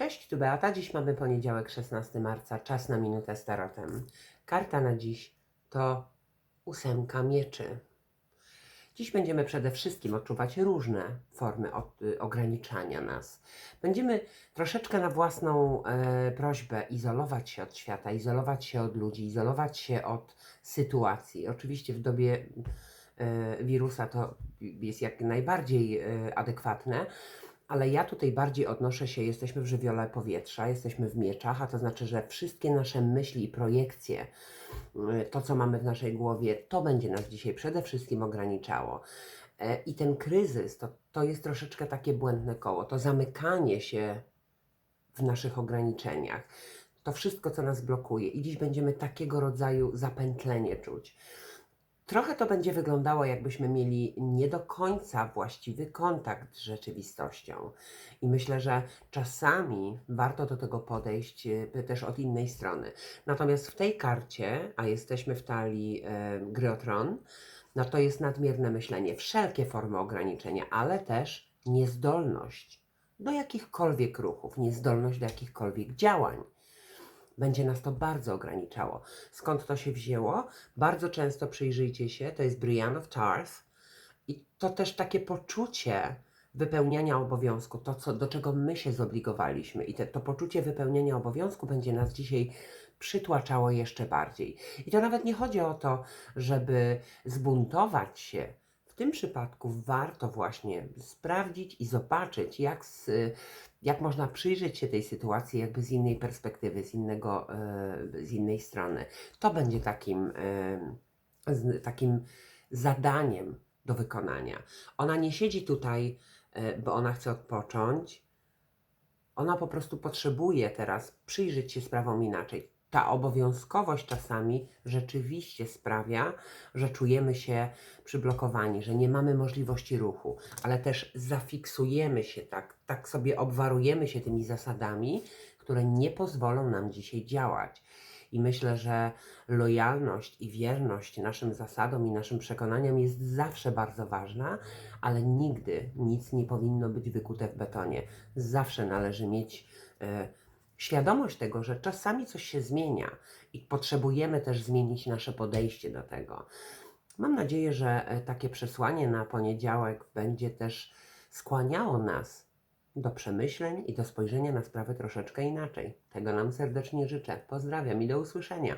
Cześć, tu Beata. Dziś mamy poniedziałek, 16 marca, czas na minutę z tarotem. Karta na dziś to ósemka mieczy. Dziś będziemy przede wszystkim odczuwać różne formy od, y, ograniczania nas. Będziemy troszeczkę na własną e, prośbę izolować się od świata, izolować się od ludzi, izolować się od sytuacji. Oczywiście w dobie e, wirusa to jest jak najbardziej e, adekwatne, ale ja tutaj bardziej odnoszę się, jesteśmy w żywiole powietrza, jesteśmy w mieczach, a to znaczy, że wszystkie nasze myśli i projekcje, y, to co mamy w naszej głowie, to będzie nas dzisiaj przede wszystkim ograniczało. E, I ten kryzys to, to jest troszeczkę takie błędne koło, to zamykanie się w naszych ograniczeniach, to wszystko, co nas blokuje. I dziś będziemy takiego rodzaju zapętlenie czuć. Trochę to będzie wyglądało, jakbyśmy mieli nie do końca właściwy kontakt z rzeczywistością. I myślę, że czasami warto do tego podejść e, też od innej strony. Natomiast w tej karcie, a jesteśmy w talii e, gry o tron, no to jest nadmierne myślenie, wszelkie formy ograniczenia, ale też niezdolność do jakichkolwiek ruchów, niezdolność do jakichkolwiek działań będzie nas to bardzo ograniczało. Skąd to się wzięło? Bardzo często przyjrzyjcie się, to jest Brienne of Tarth i to też takie poczucie wypełniania obowiązku, to co, do czego my się zobligowaliśmy i te, to poczucie wypełniania obowiązku będzie nas dzisiaj przytłaczało jeszcze bardziej. I to nawet nie chodzi o to, żeby zbuntować się. Tym przypadku warto właśnie sprawdzić i zobaczyć, jak z, jak można przyjrzeć się tej sytuacji jakby z innej perspektywy, z, innego, e, z innej strony. To będzie takim, e, takim zadaniem do wykonania. Ona nie siedzi tutaj, e, bo ona chce odpocząć. Ona po prostu potrzebuje teraz przyjrzeć się sprawom inaczej. Ta obowiązkowość czasami rzeczywiście sprawia, że czujemy się przyblokowani, że nie mamy możliwości ruchu, ale też zafiksujemy się tak, tak sobie obwarujemy się tymi zasadami, które nie pozwolą nam dzisiaj działać. I myślę, że lojalność i wierność naszym zasadom i naszym przekonaniom jest zawsze bardzo ważna, ale nigdy nic nie powinno być wykute w betonie. Zawsze należy mieć e, świadomość tego, że czasami coś się zmienia i potrzebujemy też zmienić nasze podejście do tego. Mam nadzieję, że e, takie przesłanie na poniedziałek będzie też skłaniało nas do przemyśleń i do spojrzenia na sprawę troszeczkę inaczej. Tego nam serdecznie życzę. Pozdrawiam i do usłyszenia.